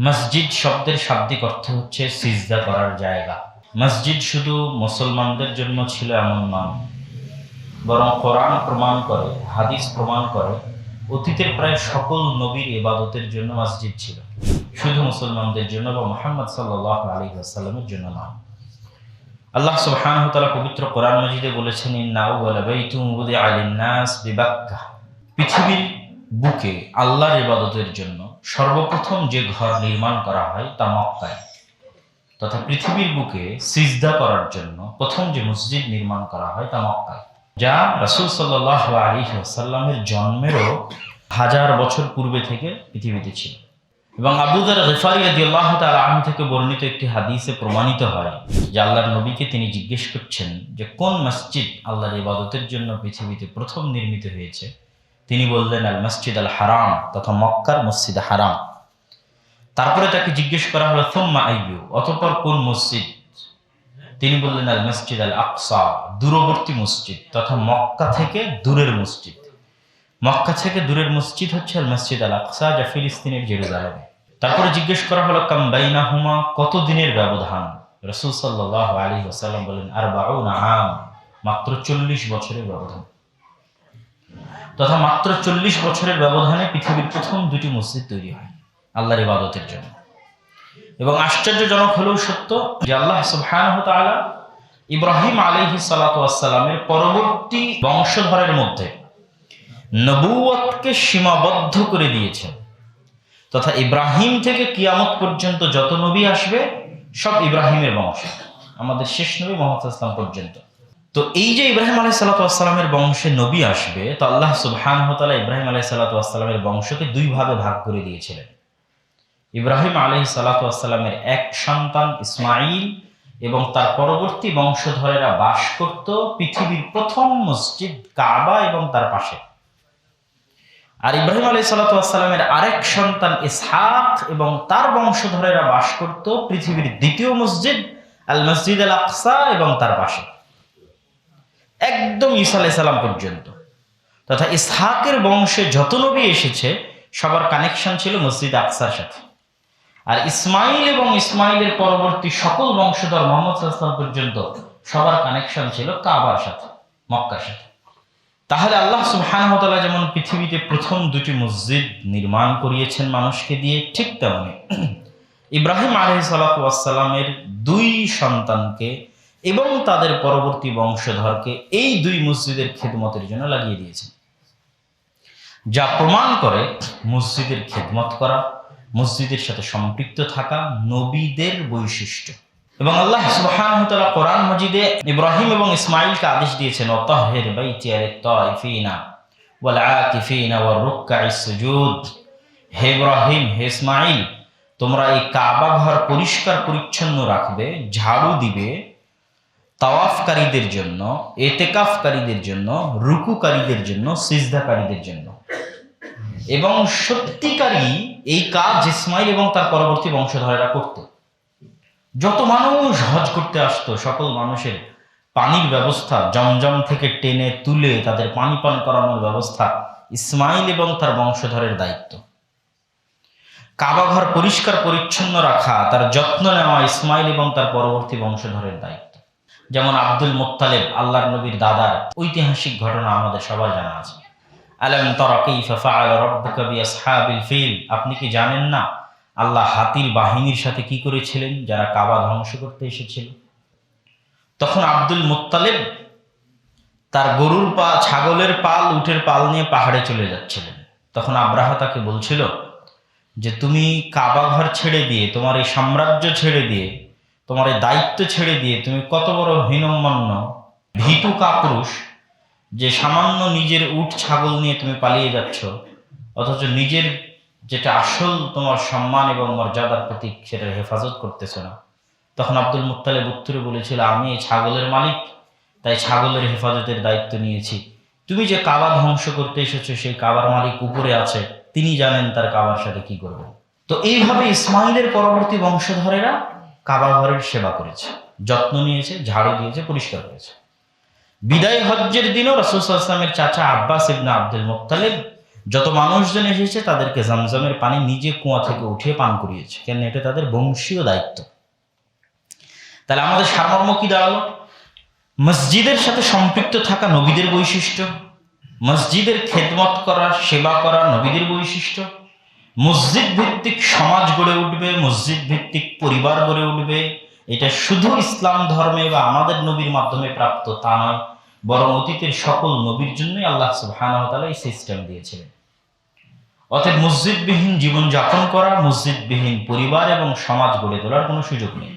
মসজিদ শব্দের শাব্দিক অর্থ হচ্ছে সিজদা করার জায়গা। মসজিদ শুধু মুসলমানদের জন্য ছিল এমন নয়, বরং কোরআন প্রমাণ করে, হাদিস প্রমাণ করে, অতীতের প্রায় সকল নবীর ইবাদতের জন্য মসজিদ ছিল। শুধু মুসলমানদের জন্য বা মোহাম্মদ সাল্লাহ আলী আসাল্লামের জন্য নয়। আল্লাহ সুবহানাহু তাআলা পবিত্র কোরআন মাজিদে বলেছেন পৃথিবীর বুকে আল্লাহর ইবাদতের জন্য সর্বপ্রথম যে ঘর নির্মাণ করা হয় তা মক্কায়। তথা পৃথিবীর বুকে সিজদা করার জন্য প্রথম যে মসজিদ নির্মাণ করা হয় তা মক্কায়। যা রাসূল সাল্লাল্লাহু আলাইহি ওয়াসাল্লামের জন্মেরও হাজার বছর পূর্বে থেকে পৃথিবীতে ছিল। এবং আবুদার গেফারি আল্লাহ তাআলা আনহু থেকে বর্ণিত একটি হাদিসে প্রমাণিত হয় যে আল্লাহর নবীকে তিনি জিজ্ঞেস করছেন যে কোন মসজিদ আল্লাহর ইবাদতের জন্য পৃথিবীতে প্রথম নির্মিত হয়েছে? তিনি বললেন, আল মসজিদ আল হারাম তথা মক্কার মসজিদ হারাম। তারপরে তাকে জিজ্ঞেস করা হলো থম্মা আইয়ু? অতঃপর, কোন মসজিদ? তিনি বললেন, আল মসজিদ আল আকসা, দূরবর্তী মসজিদ তথা মক্কা থেকে দূরের মসজিদ। মক্কা থেকে দূরের মসজিদ হচ্ছে আল মসজিদ আল আকসা, যা ফিলিস্তিনের জেরুজালেমে। তারপরে জিজ্ঞেস করা হলো কাম্বাইনা হুমা কত দিনের ব্যবধান? রসুল সাল্লাহ আলী ওসাল্লাম বলেন আর বাউন আম। মাত্র চল্লিশ বছরের ব্যবধান। তথা মাত্র চল্লিশ বছরের ব্যবধানে পৃথিবীর প্রথম দুটি মসজিদ তৈরি হয়, আল্লাহর ইবাদতের জন্য। এবং আশ্চর্যজনক হলেও সত্য যে আল্লাহ সুবহানাহু তাআলা ইব্রাহিম আলাইহি সালামের পরবর্তী বংশধরের মধ্যে নবুয়তকে সীমাবদ্ধ করে দিয়েছেন। তথা ইব্রাহিম থেকে কিয়ামত পর্যন্ত যত নবী আসবে, সব ইব্রাহিমের বংশ। আমাদের শেষ নবী মোহাম্মদ ইসলাম পর্যন্ত। তো এই যে ইব্রাহিম আলাই সাল্লাতামের বংশে নবী আসবে, তো আল্লাহ সুবহান হতালা ইব্রাহিম আলাই সাল্লাতামের বংশকে দুই ভাগে ভাগ করে দিয়েছিলেন। ইব্রাহিম আলহি সাল্লাতামের এক সন্তান ইসমাইল এবং তার পরবর্তী বংশধরেরা বাস করত পৃথিবীর প্রথম মসজিদ কাবা এবং তার পাশে। আর ইব্রাহিম আলাই সাল্লাতামের আরেক সন্তান ইসহাক এবং তার বংশধরেরা বাস করত পৃথিবীর দ্বিতীয় মসজিদ আল মসজিদ আল আকসা এবং তার পাশে। একদম ঈসা আলাইসাল্লাম পর্যন্ত। তথা ইসহাকের বংশে যত নবী এসেছে, সবার কানেকশন ছিল মসজিদ আকসার সাথে। আর ইসমাইল এবং ইসমাইলের পরবর্তী সকল বংশধর মোহাম্মদ ইসলাম পর্যন্ত সবার কানেকশন ছিল কাবার সাথে, মক্কার সাথে। তাহলে আল্লাহ সুবহানাহু যেমন পৃথিবীতে প্রথম দুটি মসজিদ নির্মাণ করিয়েছেন মানুষকে দিয়ে, ঠিক তেমনি ইব্রাহিম আলহ সালাতামের দুই সন্তানকে এবং তাদের পরবর্তী বংশধরকে এই দুই মসজিদের খেদমতের জন্য লাগিয়ে দিয়েছেন যা প্রমাণ করে মসজিদের খেদমত করা, মসজিদের সাথে সম্পৃক্ত থাকা নবীদের বৈশিষ্ট্য। এবং আল্লাহ কোরআন মজিদে ইব্রাহিম এবং ইসমাইলকে আদেশ দিয়েছেন ওয়াতাহহির বাইতি লিত-তাইফিনা ওয়াল আকিফিনা ওয়ার রুকআইস সুজুদ। হে ইব্রাহিম, হে ইসমাইল তোমরা এই কাবা ঘর পরিষ্কার পরিচ্ছন্ন রাখবে, ঝাড়ু দিবে তাওয়াফকারীদের জন্য, এতেকাফকারীদের জন্য, রুকুকারীদের জন্য, সিজদাকারীদের জন্য। এবং সত্যিকারী এই কাজ ইসমাইল এবং তার পরবর্তী বংশধরেরা করত। যত মানুষ হজ করতে আসতো, সকল মানুষের পানির ব্যবস্থা, জমজম থেকে টেনে তুলে তাদের পানি পান করানোর ব্যবস্থা ইসমাইল এবং তার বংশধরের দায়িত্ব। কাবাঘর পরিষ্কার পরিচ্ছন্ন রাখা, তার যত্ন নেওয়া ইসমাইল এবং তার পরবর্তী বংশধরের দায়িত্ব। যেমন আব্দুল মোত্তালেব, আল্লাহর নবীর দাদার ঐতিহাসিক ঘটনা আমাদের সবার জানা আছে। আলম তরা কাইফা ফাআল রাব্বুকা বিআসহাবিল ফিল? আপনি কি জানেন না আল্লাহ হাতির বাহিনীর সাথে কি করেছিলেন যারা কাবা ধ্বংস করতে এসেছিল? তখন আব্দুল মোত্তালেব তার গরুর পা, ছাগলের পাল, উটের পাল নিয়ে পাহাড়ে চলে যাচ্ছিলেন। তখন আব্রাহা তাকে বলছিল যে, তুমি কাবা ঘর ছেড়ে দিয়ে, তোমার এই সাম্রাজ্য ছেড়ে দিয়ে তোমার এই দায়িত্ব ছেড়ে দিয়ে তুমি কত বড় হীনম্মান্য, ভীতু কাপুরুষ, যে সামান্য নিজের উট ছাগল নিয়ে তুমি পালিয়ে যাচ্ছ, অথচ নিজের যেটা আসল তোমার সম্মান এবং মর্যাদার প্রতীক সেটার হেফাজত করতেছ না। তখন আব্দুল মুত্তালেব উত্তরে বলেছিল, আমি এই ছাগলের মালিক, তাই ছাগলের হেফাজতের দায়িত্ব নিয়েছি। তুমি যে কাবা ধ্বংস করতে এসেছ, সেই কাবার মালিক উপরে আছে, তিনি জানেন তার কাবার সাথে কি করবে। তো এইভাবে ইসমাইলের পরবর্তী বংশধরেরা কাবা ঘরের সেবা করেছে, যত্ন নিয়েছে, ঝাড়ু দিয়েছে, পরিষ্কার করেছে। বিদায় হজ্জের দিনও রসুলামের চাচা আব্বাস ইবনা আব্দুল মোত্তালেব যত মানুষজন এসেছে তাদেরকে জামজামের পানি নিজে কুয়া থেকে উঠিয়ে পান করিয়েছে কেন এটা তাদের বংশীয় দায়িত্ব। তাহলে আমাদের সারমর্ম কি দাঁড়াল? মসজিদের সাথে সম্পৃক্ত থাকা নবীদের বৈশিষ্ট্য, মসজিদের খেদমত করা, সেবা করা নবীদের বৈশিষ্ট্য মসজিদ ভিত্তিক সমাজ গড়ে উঠবে, মসজিদ ভিত্তিক পরিবার গড়ে উঠবে। এটা শুধু ইসলাম ধর্মে বা আমাদের নবীর মাধ্যমে প্রাপ্ত তা নয়, বরং অতীতের সকল নবীর জন্যই আল্লাহ সুহানা ওয়া এই সিস্টেম দিয়েছিলেন। অতএব মসজিদবিহীন জীবনযাপন করা, মসজিদবিহীন পরিবার এবং সমাজ গড়ে তোলার কোনো সুযোগ নেই।